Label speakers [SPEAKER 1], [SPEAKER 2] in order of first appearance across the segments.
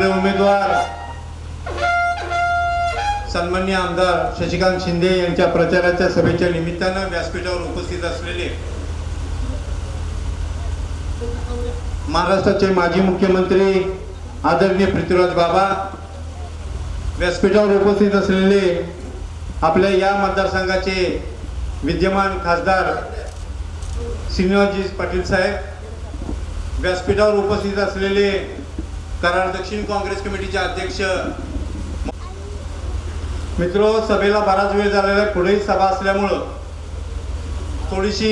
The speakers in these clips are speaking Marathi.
[SPEAKER 1] आपले उमेदवार सन्मान्य आमदार शशिकांत शिंदे यांच्या प्रचाराच्या सभेच्या निमित्तानं व्यासपीठावर उपस्थित असलेले महाराष्ट्राचे माजी मुख्यमंत्री आदरणीय पृथ्वीराज बाबा व्यासपीठावर उपस्थित असलेले आपल्या या मतदारसंघाचे विद्यमान खासदार श्रीनिवासजी पाटील साहेब व्यासपीठावर उपस्थित असलेले कराड दक्षिण काँग्रेस कमिटीचे अध्यक्ष मित्र सभेला बराच वेळ झालेला आहे. पुढेही सभा असल्यामुळं थोडीशी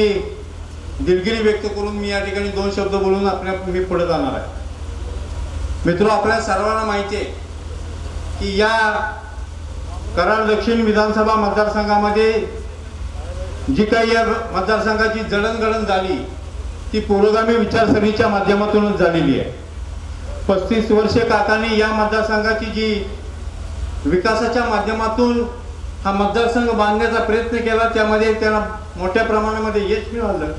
[SPEAKER 1] दिलगिरी व्यक्त करून मी या ठिकाणी दोन शब्द बोलून आपल्या मी पुढे जाणार आहे. मित्र आपल्या सर्वांना माहिती आहे की या कराड दक्षिण विधानसभा मतदारसंघामध्ये जी काही या मतदारसंघाची जडणघडण झाली ती पुरोगामी विचारसरणीच्या माध्यमातूनच झालेली आहे. पस्तीस वर्षे काकांनी या मतदारसंघाची जी विकासाच्या माध्यमातून हा मतदारसंघ बांधण्याचा प्रयत्न केला त्यामध्ये त्यांना मोठ्या प्रमाणामध्ये यश मिळालं.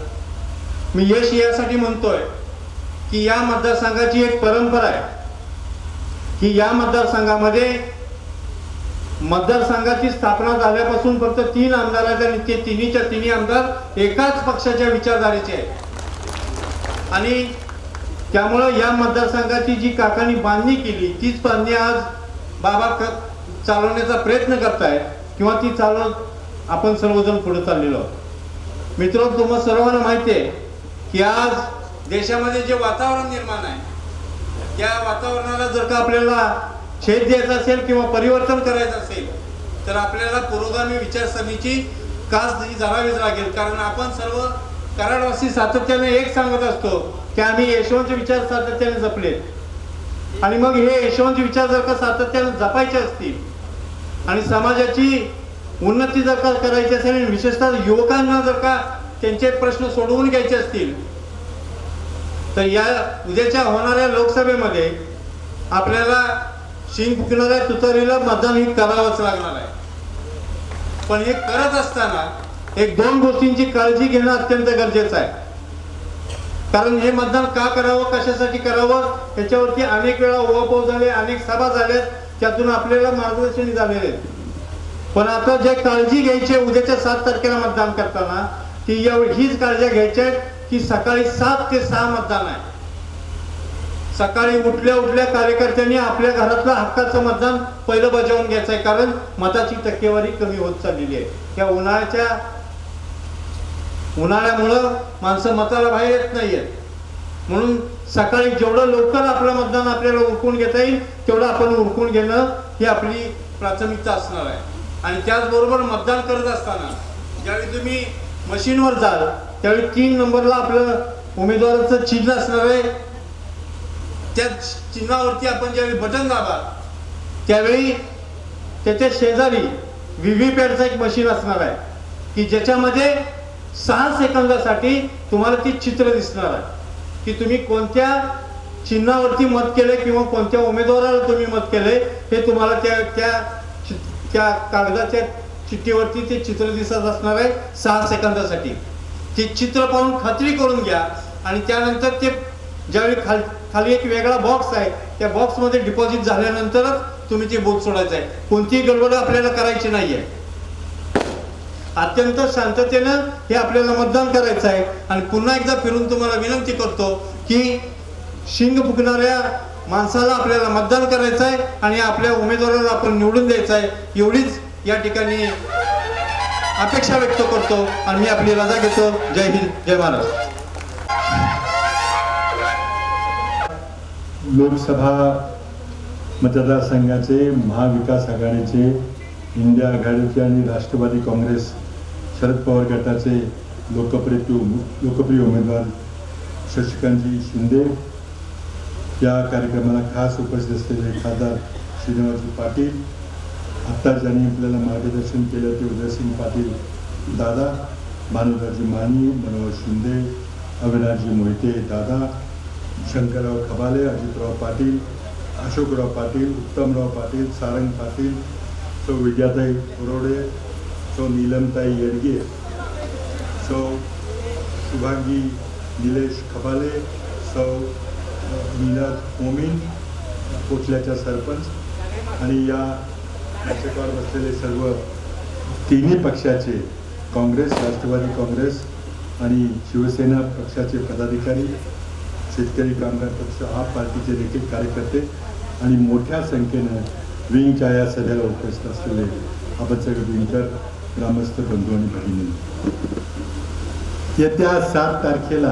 [SPEAKER 1] मी यश यासाठी म्हणतोय की या मतदारसंघाची एक परंपरा आहे की या मतदारसंघामध्ये मतदारसंघाची स्थापना झाल्यापासून फक्त तीन आमदार आहेत आणि ते तिन्हीच्या तिन्ही आमदार एकाच पक्षाच्या विचारधारेचे आहेत. आणि त्यामुळं या मतदारसंघाची जी काकांनी बांधणी केली तीच बांधणी आज बाबा चालवण्याचा प्रयत्न करतायत किंवा ती चालवत आपण सर्वजण पुढे चाललेलो आहोत. मित्र तुम्हाला सर्वांना माहिती आहे की आज देशामध्ये जे वातावरण निर्माण आहे त्या वातावरणाला जर का आपल्याला छेद द्यायचा असेल किंवा परिवर्तन करायचं असेल तर आपल्याला पुरोगामी विचारसरणीची कास ही धरावीच लागेल कारण आपण सर्व कराडवासी सातत्याने एक सांगत असतो की आम्ही यशवंत विचार सातत्याने जपले आणि मग हे यशवंत विचार जर का सातत्याने जपायचे असतील आणि समाजाची उन्नती जर का करायची असेल आणि विशेषतः युवकांना जर का त्यांचे प्रश्न सोडवून घ्यायचे असतील तर या उद्याच्या होणाऱ्या लोकसभेमध्ये आपल्याला शिंग फुकणाऱ्या तुतारीला मतदान हे करावंच लागणार आहे. पण हे करत असताना एक दोन गोष्टींची काळजी घेणं अत्यंत गरजेचं आहे. कारण हे मतदान का करावं कशासाठी करावं? त्याच्यावरती अनेक वेळा उहापोह झाले अनेक सभा झाल्यात त्यातून आपल्याला मार्गदर्शन झालेले पण आता जे काळजी घ्यायची उद्याच्या सात तारखेला मतदान करताना ती यावेळी हीच काळजी घ्यायची आहे की सकाळी सात ते सहा मतदान आहे. सकाळी उठल्या उठल्या कार्यकर्त्यांनी आपल्या घरातलं हक्काचं मतदान पहिलं बजावून घ्यायचं आहे कारण मताची टक्केवारी कमी होत चाललेली आहे. त्या उन्हाळ्याच्या उन्हाळ्यामुळं माणसं मताला बाहेर येत नाहीयेत. म्हणून सकाळी जेवढं लवकर आपलं मतदान आपल्याला उरकून घेता येईल तेवढं आपण उरकून घेणं ही आपली प्राथमिकता असणार आहे. आणि त्याचबरोबर मतदान करत असताना ज्यावेळी तुम्ही मशीनवर जाल त्यावेळी तीन नंबरला आपलं उमेदवाराचं चिन्ह असणार आहे. त्या चिन्हावरती आपण ज्यावेळी बटन दाबाल त्यावेळी त्याच्या शेजारी व्ही व्ही पॅडचं एक मशीन असणार आहे की ज्याच्यामध्ये सहा सेकंदासाठी तुम्हाला ती चित्र दिसणार आहे. की तुम्ही कोणत्या चिन्हावरती मत केले किंवा कोणत्या उमेदवाराला तुम्ही मत केले हे तुम्हाला त्या त्या त्या कागदाच्या चिठ्ठीवरती ते चित्र दिसत असणार आहे सहा सेकंदासाठी. ते चित्र पाहून खात्री करून घ्या आणि त्यानंतर ते ज्यावेळी खाल खाली एक वेगळा बॉक्स आहे त्या बॉक्समध्ये डिपॉझिट झाल्यानंतरच तुम्ही ते बोट सोडायचं आहे. कोणतीही गडबड आपल्याला करायची नाही आहे अत्यंत शांततेनं हे आपल्याला मतदान करायचं आहे. आणि पुन्हा एकदा फिरून तुम्हाला विनंती करतो की शिंग फुकणाऱ्या माणसाला आपल्याला मतदान करायचं आहे आणि आपल्या उमेदवाराला आपण निवडून द्यायचं आहे. एवढीच या ठिकाणी अपेक्षा व्यक्त करतो आणि मी आपली रजा घेतो. जय हिंद जय महाराष्ट्र
[SPEAKER 2] लोकसभा मतदारसंघाचे महाविकास आघाडीचे इंडिया आघाडीचे आणि राष्ट्रवादी काँग्रेस शरद पवार गटाचे लोकप्रिय लोकप्रिय उमेदवार शशिकांतजी शिंदे. या कार्यक्रमाला खास उपस्थित असलेले खासदार श्रीनिवासजी पाटील. आत्ता ज्यांनी आपल्याला मार्गदर्शन केलं ते उदयसिंग पाटील दादा मानवदाजी मानी मनोहर शिंदे अविनाशजी मोहिते दादा शंकरराव खबाले अजितराव पाटील अशोकराव पाटील उत्तमराव पाटील सारंग पाटील सौ विद्याताई बोरोडे सो नीलमताई येडगे. सौ शुभांगी निलेश खबाले सौ मीनाज मोमीन कोटल्याच्या सरपंच. आणि या नाटकावर बसलेले सर्व तिन्ही पक्षाचे काँग्रेस राष्ट्रवादी काँग्रेस आणि शिवसेना पक्षाचे पदाधिकारी शेतकरी कामगार पक्ष आप पार्टीचे देखील कार्यकर्ते आणि मोठ्या संख्येनं विंगच्या या सभेला उपस्थित असलेले आपण सगळे विंगकर ग्रामस्थ बंधू आणि भगिनी. येत्या सात तारखेला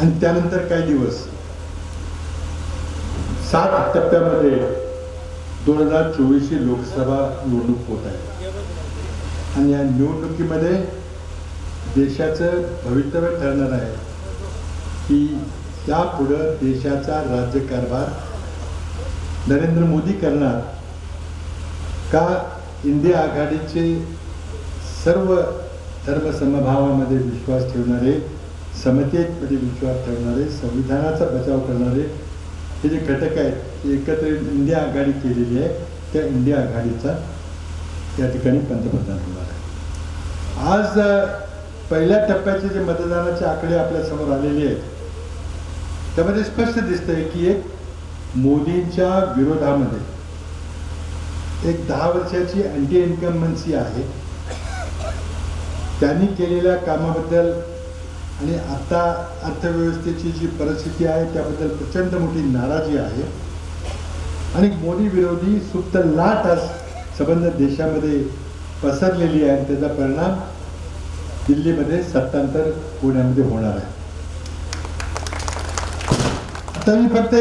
[SPEAKER 2] आणि त्यानंतर काही दिवस सात टप्प्यामध्ये दोन हजार चोवीसची लोकसभा निवडणूक होत आहे. आणि या निवडणुकीमध्ये देशाचं भवितव्य ठरणार आहे की यापुढं देशाचा राज्यकारभार नरेंद्र मोदी करणार का इंडिया आघाडीचे सर्व धर्मसमभावामध्ये विश्वास ठेवणारे समतेमध्ये म्हणजे विश्वास ठेवणारे संविधानाचा बचाव करणारे हे जे घटक आहेत ते एकत्र इंडिया आघाडी केलेली आहे त्या इंडिया आघाडीचा या ठिकाणी पंतप्रधान होणार आहे आज पहिल्या टप्प्याचे जे मतदानाचे आकडे आपल्यासमोर आलेले आहेत त्यामध्ये स्पष्ट दिसतंय की एक मोदींच्या विरोधामध्ये एक दहा वर्षाची अँटी इन्कम्बन्सी आहे. त्यांनी केलेल्या कामाबद्दल आणि आता अर्थव्यवस्थेची जी परिस्थिती आहे त्याबद्दल प्रचंड मोठी नाराजी आहे. आणि मोदी विरोधी सुप्त लाट आज संबंध देशामध्ये पसरलेली आहे आणि त्याचा परिणाम दिल्लीमध्ये सत्तांतर पुण्यामध्ये होणार आहे. आता मी फक्त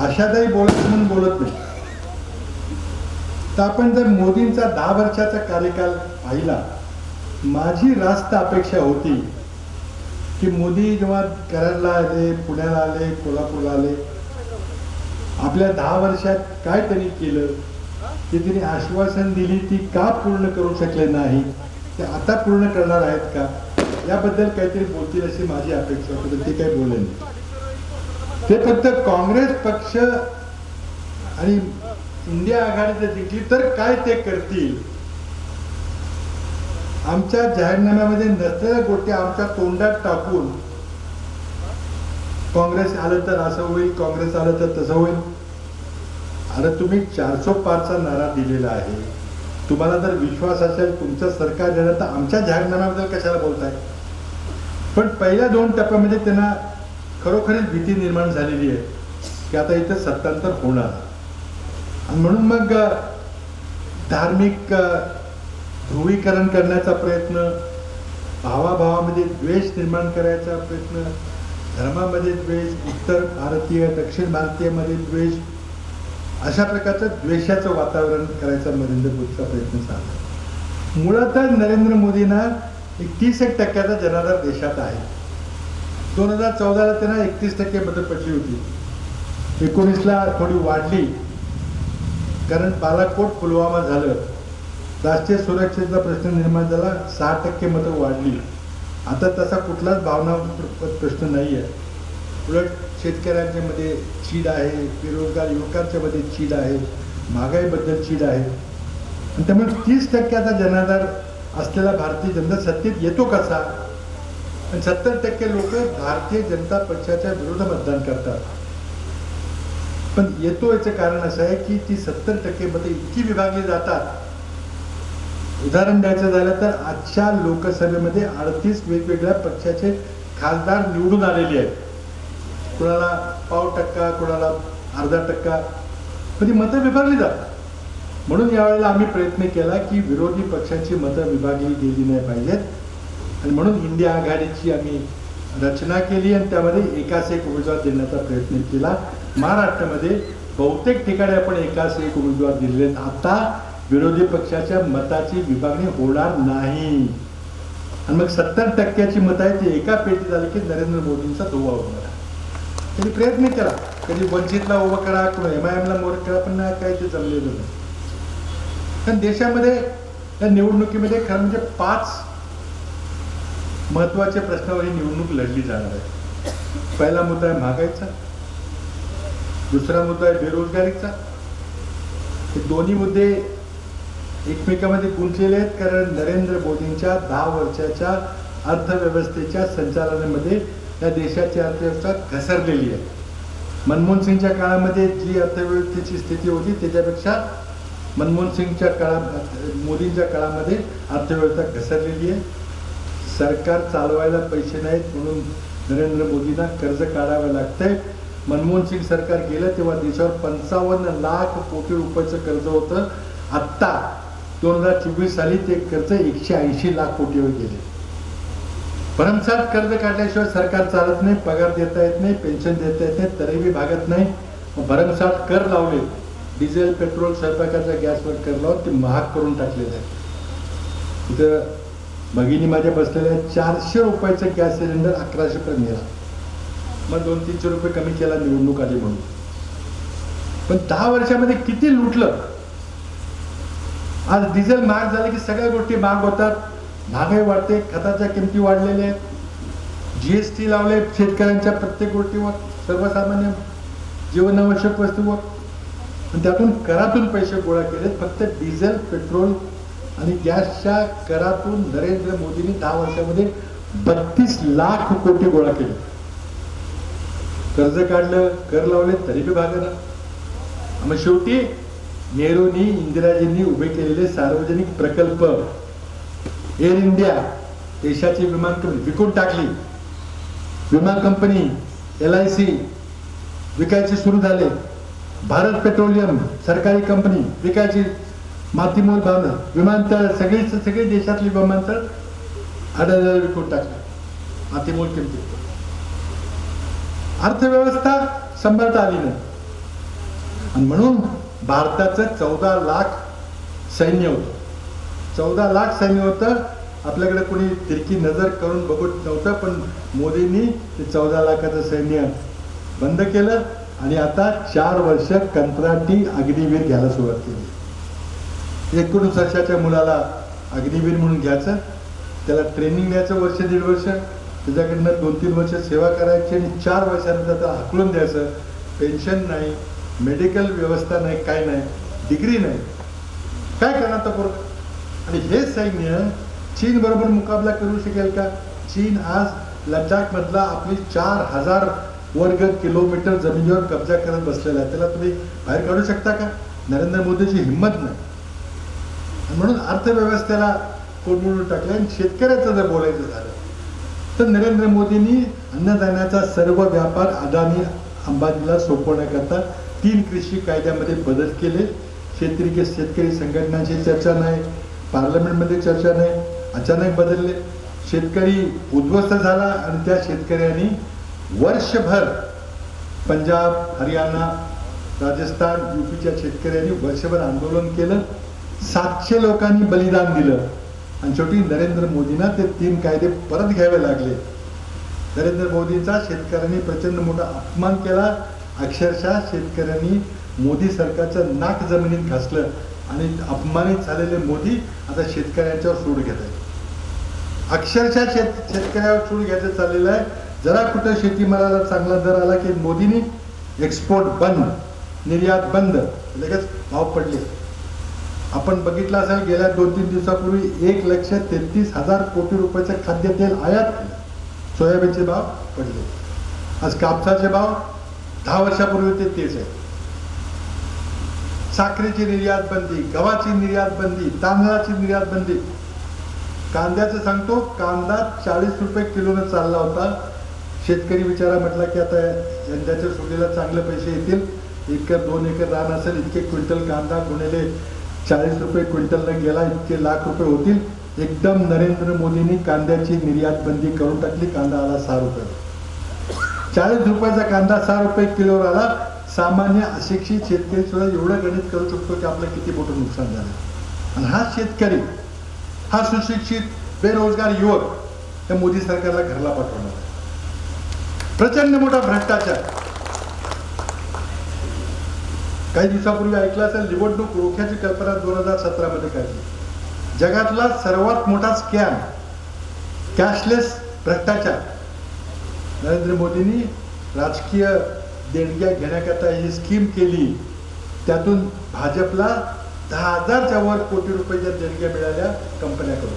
[SPEAKER 2] आशादायी बोलत म्हणून बोलत नाही. तर आपण जर मोदींचा दहा वर्षाचा कार्यकाल पाहिला माझी रास्त अपेक्षा होती की मोदी जेव्हा कराडला आले पुण्याला आले कोल्हापूरला आले आपल्या दहा वर्षात काय त्यांनी केलं ते त्यांनी आश्वासन दिली ती का पूर्ण करू शकले नाही ते आता पूर्ण करणार आहेत का? याबद्दल काहीतरी बोलतील अशी माझी अपेक्षा होती ते काही बोलले नाही. ते फक्त काँग्रेस पक्ष आणि इंडिया आघाडी जर जिंकली तर काय ते करतील? आमच्या जाहीरनाम्यामध्ये नसलेल्या गोष्टी आमच्या तोंडात टाकून काँग्रेस आलं तर असं होईल काँग्रेस आलं तर तसं होईल. अरे तुम्ही चारशे पारचा नारा दिलेला आहे. तुम्हाला जर विश्वास असेल तुमचं सरकार येणार तर आमच्या जाहीरनाम्याबद्दल कशाला बोलताय? पण पहिल्या दोन टप्प्यामध्ये त्यांना खरोखरीच भीती निर्माण झालेली आहे की आता इथं सत्तांतर होणार. आणि म्हणून मग धार्मिक ध्रुवीकरण करण्याचा प्रयत्न भावाभावामध्ये द्वेष निर्माण करायचा प्रयत्न धर्मामध्ये द्वेष उत्तर भारतीय दक्षिण भारतीयमध्ये द्वेष अशा प्रकारचं द्वेषाचं वातावरण करायचा नरेंद्र मोदीचा प्रयत्न चालला मुळातच नरेंद्र मोदींना एक तीस एक टक्क्याचा जनाधार देशात आहे. दोन हजार चौदाला त्यांना एकतीस टक्के मतं पडली होती. एकोणीसला थोडी वाढली. कारण बालाकोट पुलवामा झालं. राष्ट्रीय सुरक्षेचा प्रश्न निर्माण झाला सहा टक्के मतं वाढली. आता तसा कुठलाच भावना प्रश्न नाही आहे उलट शेतकऱ्यांच्या मध्ये चीड आहे बेरोजगार युवकांच्या मध्ये चीड आहे महागाईबद्दल चीड आहे. आणि त्यामुळे तीस टक्क्याचा जनाधार असलेला भारतीय जनता सत्तेत येतो कसा आणि सत्तर टक्के लोक भारतीय जनता पक्षाच्या विरोध मतदान करतात. पण येतो याचं कारण असं आहे की ती सत्तर टक्के मतं इतकी विभागली जातात. उदाहरण द्यायचं झालं तर आजच्या लोकसभेमध्ये अडतीस वेगवेगळ्या पक्षाचे खासदार निवडून आलेले आहेत. कुणाला पाव टक्का कुणाला अर्धा टक्का पण ती मतं विभागली जातात. म्हणून यावेळेला आम्ही प्रयत्न केला की विरोधी पक्षांची मतं विभागली गेली नाही पाहिजेत. आणि म्हणून इंडिया आघाडीची आम्ही रचना केली आणि त्यामध्ये एकास एक उमेदवार देण्याचा प्रयत्न केला. महाराष्ट्रामध्ये बहुतेक ठिकाणी आपण एकास एक उमेदवार दिलेले आता विरोधी पक्षाच्या मताची विभागणी होणार नाही. आणि मग सत्तर टक्क्याची मत आहे ती एका पेटी झाली की नरेंद्र मोदींचा धोवा होणार त्यांनी प्रयत्न केला. कधी वंचितला उभं करा किंवा एम आय एमला मोर करा पण काही ते जमलेलं नाही. कारण देशामध्ये या निवडणुकीमध्ये खरं म्हणजे पाच महत्त्वाच्या प्रश्नावर ही निवडणूक लढली जाणार आहे. पहिला मुद्दा आहे महागाईचा. दुसरा मुद्दा आहे बेरोजगारीचा. हे दोन्ही मुद्दे एकमेकामध्ये गुंतलेले आहेत कारण नरेंद्र मोदींच्या दहा वर्षाच्या अर्थव्यवस्थेच्या संचालनामध्ये या देशाची अर्थव्यवस्था घसरलेली आहे. मनमोहन सिंगच्या काळामध्ये जी अर्थव्यवस्थेची स्थिती होती त्याच्यापेक्षा मनमोहन सिंगच्या काळात मोदींच्या काळामध्ये अर्थव्यवस्था घसरलेली आहे. सरकार चालवायला पैसे नाहीत म्हणून नरेंद्र मोदींना कर्ज काढावं लागतंय. मनमोहन सिंग सरकार गेलं तेव्हा देशावर पंचावन्न लाख कोटी रुपयाचं कर्ज होतं. आत्ता दोन हजार चोवीस साली ते कर्ज एकशे ऐंशी लाख कोटीवर गेले. भरमसाठ कर्ज काढल्याशिवाय सरकार चालत नाही पगार देता येत नाही पेन्शन देता येत नाही तरीही भागत नाही. भरमसाठ कर लावले. डिझेल पेट्रोल स्वयंपाकाच्या गॅसवर कर लावून ते महाग करून टाकलेलं आहे इथं भगिनी माझ्या बसलेल्या चारशे रुपयाचं गॅस सिलेंडर अकराशे पर्यंत गेला मग दोन तीनशे रुपये कमी केला निवडणूक आली म्हणून. पण दहा वर्षामध्ये किती लुटलं? आज डिझेल महाग झाले की सगळ्या गोष्टी महाग होतात. महागाई वाढते खताच्या किमती वाढलेल्या आहेत. जी एस टी लावले शेतकऱ्यांच्या प्रत्येक गोष्टीवर सर्वसामान्य जीवनावश्यक वस्तूवर. आणि त्यातून करातून पैसे गोळा केलेत. फक्त डिझेल पेट्रोल आणि गॅसच्या करातून नरेंद्र मोदींनी दहा वर्षामध्ये बत्तीस लाख कोटी गोळा केले. कर्ज काढलं कर लावले तरी बी भागना मग शेवटी नेहरूंनी इंदिराजींनी उभे केलेले सार्वजनिक प्रकल्प एअर इंडिया देशाची विमान कंपनी विकून टाकली. विमा कंपनी एल आय सी विकायचे सुरू झाले. भारत पेट्रोलियम सरकारी कंपनी विकायची मातीमोल भावना. विमानतळ सगळेच सगळे देशातली विमानतळ आढळ विकून टाकलं मातीमोल किमती. अर्थव्यवस्था संभाळता आली नाही. आणि म्हणून भारताचं चौदा लाख सैन्य होतं. चौदा लाख सैन्य होतं. आपल्याकडे कोणी तिरकी नजर करून बघत नव्हतं पण मोदींनी ते चौदा लाखाचं सैन्य बंद केलं आणि आता चार वर्ष कंत्राटी अग्निवीर घ्यायला सुरुवात केली. एकोणीस वर्षाच्या मुलाला अग्निवीर म्हणून घ्यायचं. त्याला ट्रेनिंग द्यायचं वर्ष दीड वर्ष. त्याच्याकडनं दोन तीन वर्ष सेवा करायची आणि चार वर्षानंतर त्याला हाकलून द्यायचं. पेन्शन नाही मेडिकल व्यवस्था नाही काय नाही डिग्री नाही. काय करणार तर आणि हे सैन्य चीन बरोबर मुकाबला करू शकेल का? चीन आज लडाखमधला आपली चार हजार वर्ग किलोमीटर जमिनीवर कब्जा करत बसलेला आहे. त्याला तुम्ही बाहेर काढू शकता का? नरेंद्र मोदीची हिंमत नाही. म्हणून अर्थव्यवस्थेला कोटमोडून टाकलं आणि शेतकऱ्याचं जर बोलायचं झालं तर नरेंद्र मोदींनी अन्नधान्याचा सर्व व्यापार अदानी अंबानीला सोपवण्याकरता तीन कृषी कायद्यामध्ये बदल केले. शेतकरी शेतकरी संघटनांची चर्चा नाही पार्लमेंटमध्ये चर्चा नाही अचानक बदलले. शेतकरी उद्ध्वस्त झाला आणि त्या शेतकऱ्यांनी वर्षभर पंजाब हरियाणा राजस्थान युपीच्या शेतकऱ्यांनी वर्षभर आंदोलन केलं. सातशे लोकांनी बलिदान दिलं. आणि शेवटी नरेंद्र मोदींना ते तीन कायदे परत घ्यावे लागले. नरेंद्र मोदींचा शेतकऱ्यांनी प्रचंड मोठा अपमान केला. अक्षरशः शेतकऱ्यांनी मोदी सरकारचं नाक जमिनीत घासलं. आणि अपमानित झालेले मोदी आता शेतकऱ्यांच्यावर सूड घेत आहेत. अक्षरशः शेत शेतकऱ्यावर सूड घ्यायचं चाललेलं आहे. जरा कुठं शेतीमालाला चांगला दर आला की मोदींनी? एक्सपोर्ट बंद निर्यात बंद. लगेच भाव पडले. आपण बघितलं असेल गेल्या दोन तीन दिवसापूर्वी एक लक्ष तेहतीस हजार कोटी रुपयाचे खाद्यतेल आयात केलं. सोयाबीनचे भाव पडले. आज कापसाचे भाव दहा वर्षापूर्वी ते तेच आहे. साखरेची निर्यात बंदी गव्हाची निर्यात बंदी तांदळाची निर्यात बंदी. कांद्याचं सांगतो कांदा चाळीस रुपये किलोनं चालला होता. शेतकरी विचारा म्हटला की आता यंदाच्या सुटीला चांगले पैसे येतील. एकर दोन एकर रान असेल इतके क्विंटल कांदा गुणिले चाळीस रुपये क्विंटलला गेला इतके लाख रुपये होतील. एकदम नरेंद्र मोदींनी कांद्याची निर्यात बंदी करून टाकली. कांदा आला सहा रुपये. चाळीस रुपयाचा कांदा सहा रुपये किलोवर आला. सामान्य अशिक्षित शेतकरी सुद्धा एवढं गणित करू शकतो की आपलं किती मोठं नुकसान झालं. आणि हा शेतकरी हा सुशिक्षित बेरोजगार युवक या मोदी सरकारला घरला पाठवणार प्रचंड मोठा भ्रष्टाचार. काही दिवसापूर्वी ऐकलं असेल निवडणूक रोख्याची कल्पना दोन हजार सतरा मध्ये काढली. जगातला सर्वात मोठा स्कॅम कॅशलेस भ्रष्टाचार. नरेंद्र मोदींनी राजकीय देणग्या घेण्याकरता ही स्कीम केली. त्यातून भाजपला दहा हजारच्या वर कोटी रुपयाच्या देणग्या मिळाल्या कंपन्याकडून.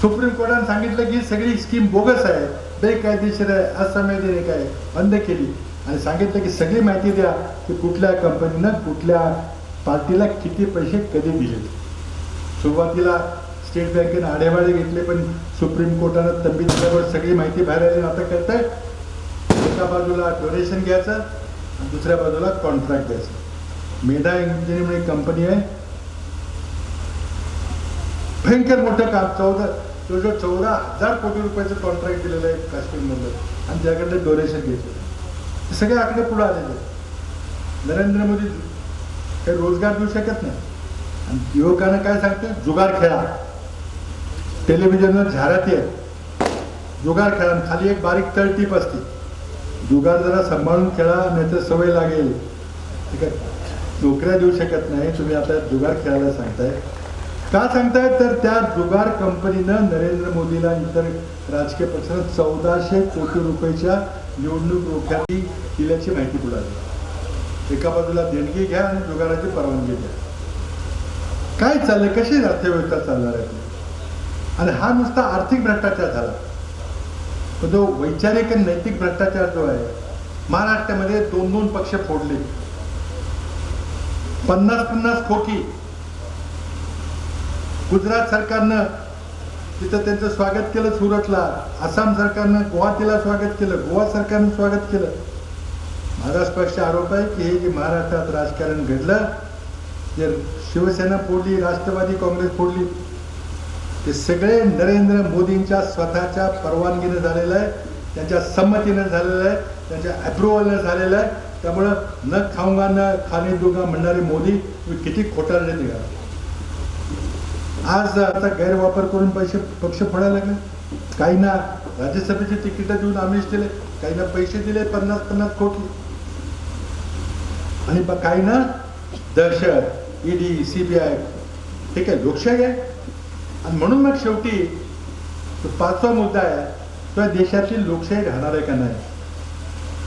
[SPEAKER 2] सुप्रीम कोर्टाने सांगितलं की सगळी स्कीम बोगस आहे बेकायदेशीर आहे असंवैधानिक आहे बंद केली. आणि सांगितलं की सगळी माहिती द्या की कुठल्या कंपनीनं कुठल्या पार्टीला किती पैसे कधी दिलेत सुरुवातीला स्टेट बँकेनं आढेवाडे घेतले पण सुप्रीम कोर्टानं तंबी दिल्यावर सगळी माहिती बाहेर आली. आता करताय एका बाजूला डोनेशन घ्यायचं आणि दुसऱ्या बाजूला कॉन्ट्रॅक्ट द्यायचं. मेधा इंजिनिअरिंग म्हणून एक कंपनी आहे. भयंकर मोठं काम चौदा जवळजवळ चौदा हजार कोटी रुपयाचं कॉन्ट्रॅक्ट दिलेलं आहे काश्मीरमधलं. आणि त्याकडनं डोनेशन घेतलं सगळे आकडे पुढे आलेले नरेंद्र मोदी काही रोजगार देऊ शकत नाही. आणि युवकांना काय सांगतो? जुगार खेळा. टेलिव्हिजनवर जाहिराती आहेत. जुगार खेळा खाली एक बारीक तळटीप असते. जुगार जरा सांभाळून खेळा नाहीतर सवय लागेल. ठीक आहे? नोकऱ्या देऊ शकत नाही. तुम्ही आता जुगार खेळायला सांगताय. का सांगताय? तर त्या जुगार कंपनीनं नरेंद्र मोदीला इतर राजकीय पक्षानं चौदाशे कोटी रुपयाच्या निवडणूक रोख्याची दिल्याची माहिती पुढे आली एका बाजूला देणगी घ्या आणि जुगाराची परवानगी द्या. काय चाललंय? कशी अर्थव्यवस्था चालणार आहे? आणि हा नुसता आर्थिक भ्रष्टाचार झाला. पण जो वैचारिक आणि नैतिक भ्रष्टाचार जो आहे महाराष्ट्रामध्ये दोन दोन पक्ष फोडले. पन्नास पन्नास खोकी. गुजरात सरकारनं तिथं त्यांचं स्वागत केलं सुरतला. आसाम सरकारनं गुवाहाटीला स्वागत केलं गोवा सरकारनं स्वागत केलं. माझा स्पष्ट आरोप आहे की हे जे महाराष्ट्रात राजकारण घडलं जे शिवसेना फोडली राष्ट्रवादी काँग्रेस फोडली ते सगळे नरेंद्र मोदींच्या स्वतःच्या परवानगीनं झालेलं आहे त्यांच्या संमतीनं झालेलं आहे त्यांच्या अप्रुव्हलनं झालेलं आहे. त्यामुळं न खाऊंगा न खाणे दुगा म्हणणारे मोदी किती खोटारडे निघाला. आज आता गैरवापर करून पैसे पक्ष फोडायला लागले. काहींना राज्यसभेची तिकीट देऊन आमिष दिले काहींना पैसे दिले पन्नास पन्नास कोटी. आणि ब- काहींना दहशत ईडी सीबीआय ठीक आहे लोकशाही आहे. आणि म्हणून मग शेवटी तो पाचवा मुद्दा आहे तो या देशातली लोकशाही राहणार आहे का नाही?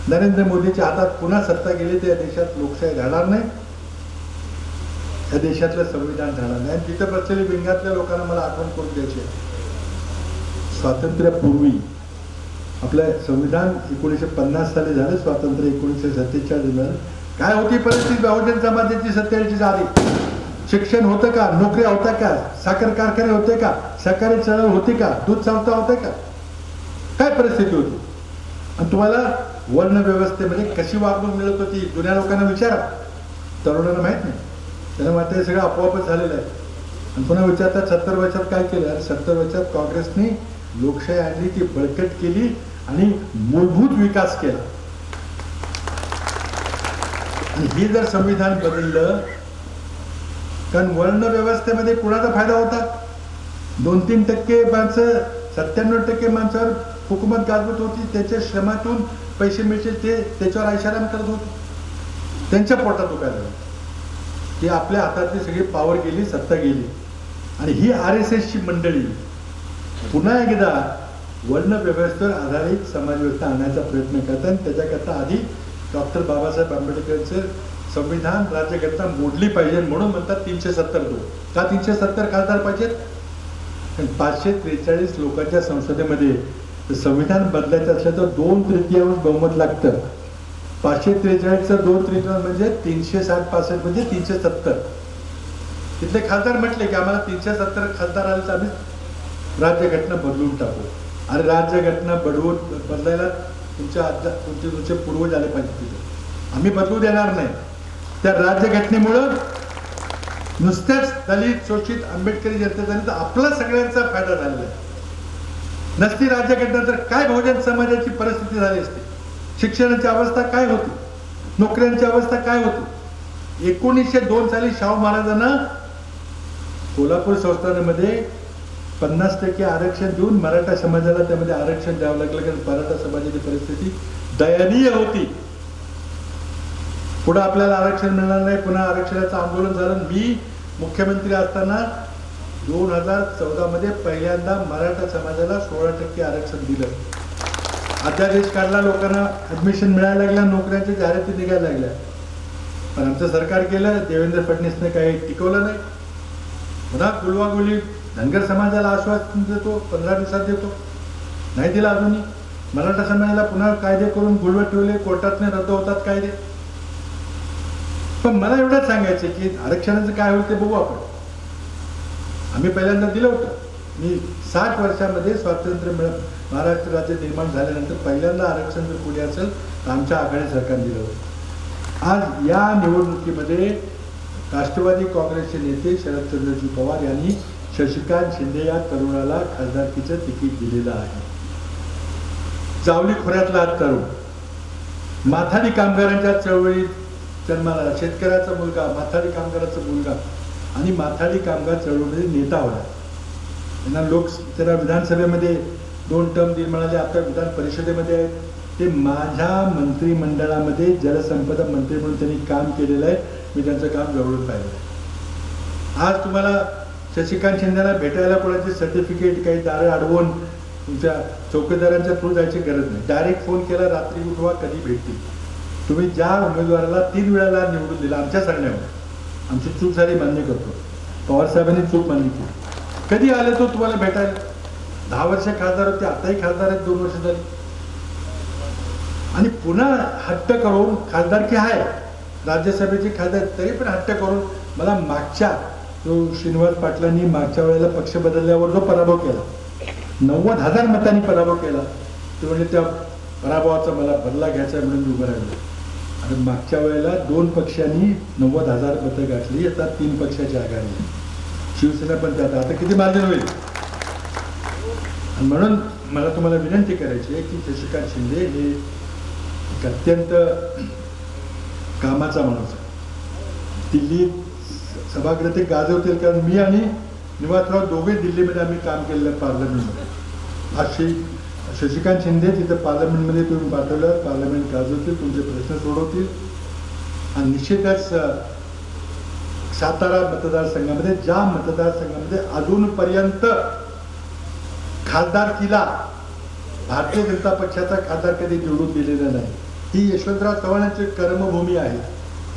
[SPEAKER 2] नरेंद्र मोदीच्या हातात पुन्हा सत्ता गेली तर या देशात लोकशाही राहणार नाही. या देशातलं संविधान झालं नाही. तिथं प्रचलित विंगातल्या लोकांना मला आठवण करून द्यायची स्वातंत्र्यापूर्वी आपलं संविधान एकोणीसशे पन्नास साली झालं स्वातंत्र्य एकोणीसशे सत्तेचाळीस झालं. काय होती परिस्थिती? बहुजन समाजाची सत्तेचाळीस आधी शिक्षण होतं का? नोकऱ्या होत्या का? साखर कारखाने होते का? सहकारी चळवळ होती का? दूध संस्था होते का? काय परिस्थिती होती? आणि तुम्हाला वर्ण व्यवस्थेमध्ये कशी वागणूक मिळत होती? जुन्या लोकांना विचारा. तरुणांना माहीत नाही. त्याला वाटतं हे सगळं आपोआपच झालेलं आहे. आणि पुन्हा विचारतात सत्तर वर्षात काय केलं? अरे सत्तर वर्षात काँग्रेसने लोकशाही आणली ती बळकट केली आणि मूलभूत विकास केला. आणि हे जर संविधान बदललं कारण वर्ण व्यवस्थेमध्ये कुणाचा फायदा होता? दोन तीन टक्के माणसं सत्त्याण्णव टक्के माणसावर हुकूमत गाजवत होती. त्याच्या श्रमातून पैसे मिळते ते त्याच्यावर ऐशाराम करत होते. त्यांच्या पोटात दुखायला लागलं. की आपल्या हातातली सगळी पावर गेली सत्ता गेली. आणि ही आर एस एसची मंडळी पुन्हा एकदा वर्ण व्यवस्थेवर आधारित समाजव्यवस्था आणण्याचा प्रयत्न करतात. आणि त्याच्याकरता आधी डॉक्टर बाबासाहेब आंबेडकरचं संविधान राज्यघटना मोडली पाहिजे म्हणून म्हणतात तीनशे सत्तर दोन का तीनशे सत्तर खासदार पाहिजेत? पाचशे त्रेचाळीस लोकांच्या संसदेमध्ये संविधान बदलायचं असलं तर दोन तृतीयांश बहुमत लागतं. पाचशे त्रेचाळीसचा दोन तृतीयांश म्हणजे तीनशे साठ पासष्ट म्हणजे तीनशे सत्तर. तिथले खासदार म्हटले की आम्हाला तीनशे सत्तर खासदार आले तर आम्ही राज्यघटना बदलून टाकू. आणि राज्यघटना बदवून बदलायला तुमच्या आजा तुमचे तुमचे पूर्वज आले पाहिजे तिथे. आम्ही बदलू देणार नाही. त्या राज्यघटनेमुळं नुसत्याच दलित शोषित आंबेडकरी जनतेचा तर आपला सगळ्यांचा फायदा झालेला आहे. नसती राज्यघटना तर काय बहुजन समाजाची परिस्थिती झाली असती? शिक्षणाची अवस्था काय होती? नोकऱ्यांची अवस्था काय होती? एकोणीसशे दोन साली शाहू महाराजांना कोल्हापूर संस्थानामध्ये पन्नास टक्के आरक्षण देऊन मराठा समाजाला त्यामध्ये आरक्षण द्यावं लागलं कारण मराठा समाजाची परिस्थिती दयनीय होती. पुढे आपल्याला आरक्षण मिळणार नाही पुन्हा आरक्षणाचं आंदोलन झालं. मी मुख्यमंत्री असताना दोन हजार चौदामध्ये पहिल्यांदा मराठा समाजाला सोळा टक्के आरक्षण दिलं. अध्यादेश काढला लोकांना ऍडमिशन मिळायला लागल्या नोकऱ्यांच्या जाहिराती निघायला लागल्या. पण आमचं सरकार केलं देवेंद्र फडणवीसने काही टिकवलं नाही. पुन्हा गुलवागुली धनगर समाजाला आश्वासन देतो पंधरा दिवसात देतो. नाही दिला अजूनही. मराठा समाजाला पुन्हा कायदे करून गुलवत ठेवले कोर्टातने रद्द होतात कायदे. पण मला एवढंच सांगायचं की आरक्षणाचं काय होईल ते बघू आपण. आम्ही पहिल्यांदा दिलं होतं. मी साठ वर्षामध्ये स्वातंत्र्य मिळत महाराष्ट्र राज्य निर्माण झाल्यानंतर पहिल्यांदा आरक्षण जर पुढे असेल तर आमच्या आघाडी सरकारने दिलं होतं. आज या निवडणुकीमध्ये राष्ट्रवादी काँग्रेसचे नेते शरदचंद्रजी पवार यांनी शशिकांत शिंदे या तरुणाला खासदारकीचं तिकीट दिलेलं आहे. जावली खोऱ्यातला तरुण माथाडी कामगारांच्या चळवळीत जन्माला शेतकऱ्याचा मुलगा माथाडी कामगाराचा मुलगा आणि माथाडी कामगार चळवळीमध्ये नेता होता त्यांना लोक त्यांना विधानसभेमध्ये दोन टर्म दिन म्हणाले. आता विधान परिषदेमध्ये आहेत. ते माझ्या मंत्रिमंडळामध्ये जलसंपदा मंत्री म्हणून त्यांनी काम केलेलं आहे. मी त्यांचं काम जवळून पाहिलं. आहे आज तुम्हाला शशिकांत शिंदेला भेटायला कोणाचे सर्टिफिकेट काही दारं अडवून तुमच्या चौकीदारांच्या थ्रू जायची गरज नाही. डायरेक्ट फोन केला रात्री उठवा कधी भेटतील. तुम्ही ज्या उमेदवाराला तीन वेळाला निवडून दिला आमच्या सांगण्यावर. आमची चूक झाली मान्य करतो. पवार साहेबांनी चूक मान्य केली. कधी आले तो तुम्हाला भेटायला? दहा वर्ष खासदार होते आताही खासदार आहेत दोन वर्ष झाली. आणि पुन्हा हट्ट करून खासदारकी आहे राज्यसभेचे खासदार तरी पण हट्ट करून मला मागच्या जो श्रीनिवास पाटलांनी मागच्या वेळेला पक्ष बदलल्यावर जो पराभव केला नव्वद हजार मतांनी पराभव केला ते म्हणजे त्या पराभवाचा मला बदला घ्यायचा आहे म्हणून उभं राहिलं. आणि मागच्या वेळेला दोन पक्षांनी नव्वद हजार मतं गाठली आता तीन पक्षाची आघाडी शिवसेना पण त्यात आता किती मार्जिन होईल? म्हणून मला तुम्हाला विनंती करायची आहे की शशिकांत शिंदे हे एक अत्यंत कामाचा माणूस आहे. दिल्लीत सभागृह ते गाजवतील कारण मी आणि निवासराव दोघे दिल्लीमध्ये आम्ही काम केलेलं आहे पार्लमेंटमध्ये. अशी शशिकांत शिंदे तिथं पार्लमेंटमध्ये तुम्ही पाठवलं पार्लमेंट गाजवतील तुमचे प्रश्न सोडवतील. आणि निश्चितच सातारा मतदारसंघामध्ये ज्या मतदारसंघामध्ये अजूनपर्यंत खासदार तिला भारतीय जनता पक्षाचा खासदार कधी निवडून दिलेला नाही. ही यशवंतराव चव्हाणांची कर्मभूमी आहे.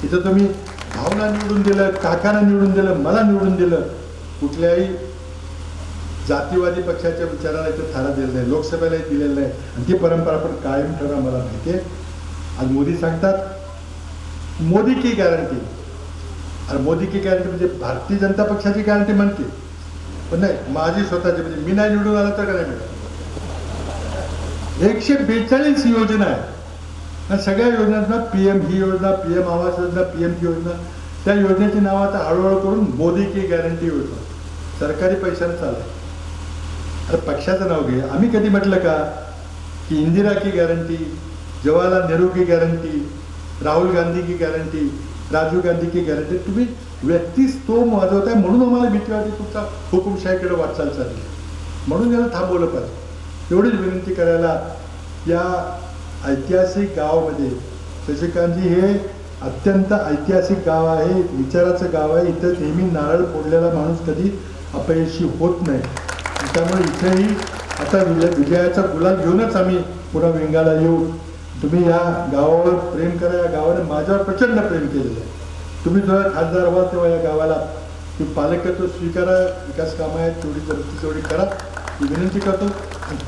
[SPEAKER 2] तिथं तुम्ही भावना निवडून दिलं काकांना निवडून दिलं मला निवडून दिलं. कुठल्याही जातीवादी पक्षाच्या विचाराला इथं थारा दिलेला नाही लोकसभेलाही दिलेलं नाही. आणि ती परंपरा पण कायम ठेवणं मला माहिती आहे. आज मोदी सांगतात मोदी की गॅरंटी आणि मोदी की गॅरंटी म्हणजे भारतीय जनता पक्षाची गॅरंटी म्हणते पण नाही माझी स्वतःची म्हणजे मी नाही निवडून आला तर का नाही मिळत एकशे बेचाळीस योजना आहे आणि सगळ्या योजनांना पी एम ही योजना P M Awas Yojana P M ती योजना त्या योजनेची नाव आता हळूहळू करून मोदी की गॅरंटी योजना. सरकारी पैशानं चालत अरे पक्षाचं नाव घे आम्ही कधी म्हटलं का की इंदिरा की गॅरंटी जवाहरलाल नेहरू की गॅरंटी राहुल गांधी की गॅरंटी राजीव गांधी की गॅरंटी तुम्ही व्यक्तीच तो वाजवताय म्हणून आम्हाला भीती वाटते तुमचा हुकुमशाहीकडे वाटचाल चालली म्हणून याला थांबवलं पाहिजे. एवढीच विनंती करायला या ऐतिहासिक गावामध्ये शशिकांतजी हे अत्यंत ऐतिहासिक गाव आहे विचाराचं गाव आहे. इथं नेहमी नारळ फोडलेला माणूस कधी अपयशी होत नाही. त्यामुळे इथेही आता विजय विजयाचा गुलाल घेऊनच आम्ही पुन्हा विंगाला येऊ. तुम्ही या गावावर प्रेम करा या गावाने माझ्यावर प्रचंड प्रेम केलेलं आहे. तुम्ही जेव्हा खासदार व्हा तेव्हा या गावाला तुम्ही पालकत्व स्वीकारा विकास कामं आहेत तेवढी जरूर तेवढी करा. विनंती करतो.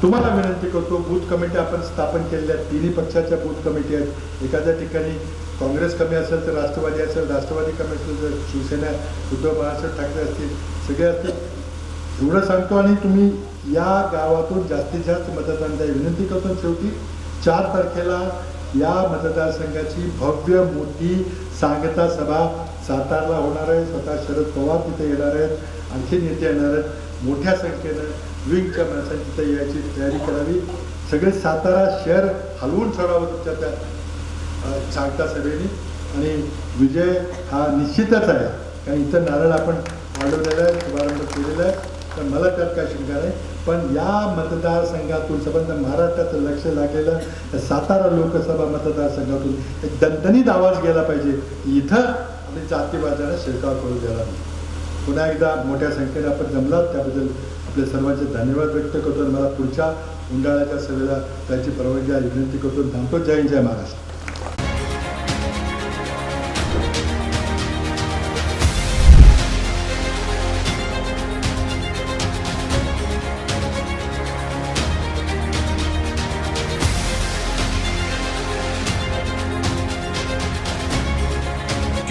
[SPEAKER 2] तुम्हाला विनंती करतो बूथ कमिटी आपण स्थापन केलेल्या आहेत तिन्ही पक्षाच्या बूथ कमिटी आहेत. एखाद्या ठिकाणी काँग्रेस कमी असेल तर राष्ट्रवादी असेल राष्ट्रवादी कमी असेल तर शिवसेना उद्धव बाळासाहेब ठाकरे असतील सगळे असतील. एवढं सांगतो आणि तुम्ही या गावातून जास्तीत जास्त मतदान द्या. विनंती करतो शेवटी चार तारखेला या मतदारसंघाची भव्य मोठी सांगता सभा सातारला होणार आहे. स्वतः शरद पवार तिथे येणार आहेत. आणखी नेते येणार आहेत. मोठ्या संख्येनं विंगच्या माणसांनी तिथे यायची तयारी करावी. सगळे सातारा शहर हलवून सोडावं तुमच्या त्या सांगता सभेने. आणि विजय हा निश्चितच आहे. कारण इथं नारळ आपण वाढवलेला आहे शुभारंभ केलेला आहे. तर मला त्यात काय शंका नाही. पण या मतदारसंघातून संबंध महाराष्ट्राचं लक्ष लागलेलं सातारा लोकसभा मतदारसंघातून एक दणदणीत आवाज गेला पाहिजे. इथं आपली जातीवादाला शिरकाव करू द्यायला नाही. पुन्हा एकदा मोठ्या संख्येने आपण जमलात. त्याबद्दल आपले सर्वांचे धन्यवाद व्यक्त करतो आणि मला पुढच्या उंडाळ्याच्या सभेला त्याची परवानगी विनंती करतो. थांबतो जय जय महाराष्ट्र.